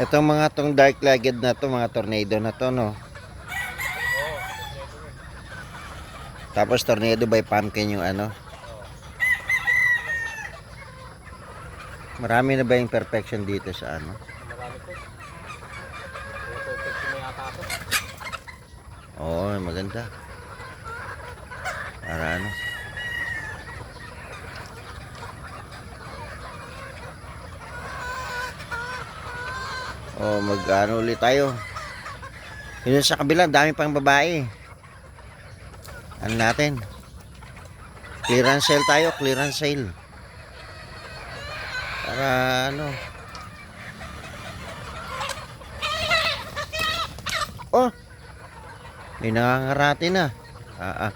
Itong mga tong dark legged na to, mga tornado na to, no? Tapos tornado by pumpkin yung ano. Marami na ba yung perfection dito sa ano? Oo, maganda. Para ano? Oh, mag-ano ulit tayo. Yun sa kabila, dami pang babae. Ano natin? Clearance sale tayo, clearance sale. Para ano? Oh! May nangangarati na. Ah, ah.